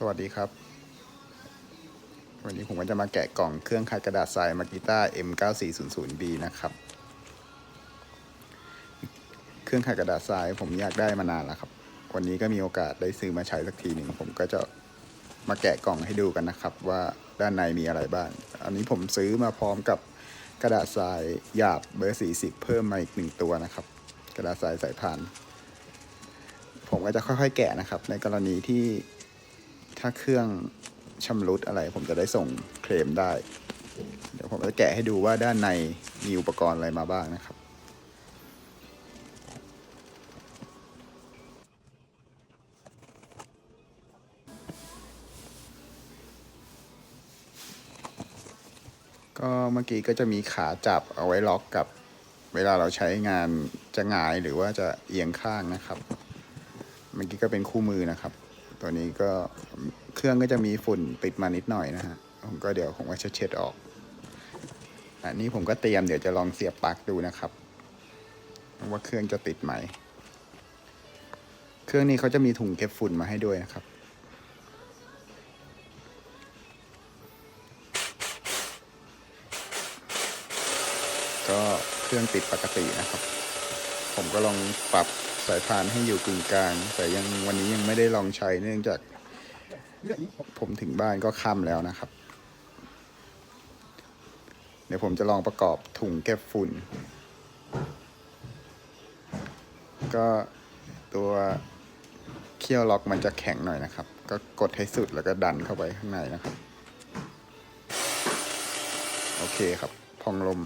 สวัสดีครับ วันนี้ผมก็จะมาแกะกล่องเครื่องคัดกระดาษทรายมากิต้า M9400B นะครับ เครื่องคัดกระดาษทรายผมอยากได้มานานแล้วครับ วันนี้ก็มีโอกาสได้ซื้อมาใช้สักทีหนึ่งผมก็จะมาแกะกล่องให้ดูกันนะครับ ว่าด้านในมีอะไรบ้าง อันนี้ผมซื้อมาพร้อมกับกระดาษทรายหยาบเบอร์ 40 เพิ่มมาอีกหนึ่งตัวนะครับ กระดาษทรายสายพาน ผมก็จะค่อยๆ แกะนะครับ ในกรณีที่ ถ้าเครื่องชำรุดอะไร ผมจะได้ส่งเคลมได้ เดี๋ยวผมจะแกะให้ดูว่าด้านในมีอุปกรณ์อะไรมาบ้างนะครับก็เมื่อกี้ก็จะมีขาจับเอาไว้ล็อกกับ เวลาเราใช้งานจะหงายหรือว่าจะเอียงข้างนะครับ เมื่อกี้ก็เป็นคู่มือนะครับ ตัวนี้ก็เครื่องก็จะมีฝุ่นติดมานิดหน่อยนะฮะ ผมก็เดี๋ยวผมก็จะเช็ดออก อันนี้ผมก็เตรียมเดี๋ยวจะลองเสียบปลั๊กดูนะครับ ว่าเครื่องจะติดไหม เครื่องนี้เขาจะมีถุงเก็บฝุ่นมาให้ด้วยนะครับก็เครื่องติดปกตินะครับ ผมก็ลองปรับ สายพานให้อยู่กึ่งกลาง แต่ยังวันนี้ยังไม่ได้ลองใช้เนื่องจากผมถึงบ้านก็ค่ำแล้วนะครับ เดี๋ยวผมจะลองประกอบถุงเก็บฝุ่น ก็ตัวเคี่ยวล็อกมันจะแข็งหน่อยนะครับ ก็กดให้สุดแล้วก็ดันเข้าไปข้างในนะครับ โอเคครับ พองลม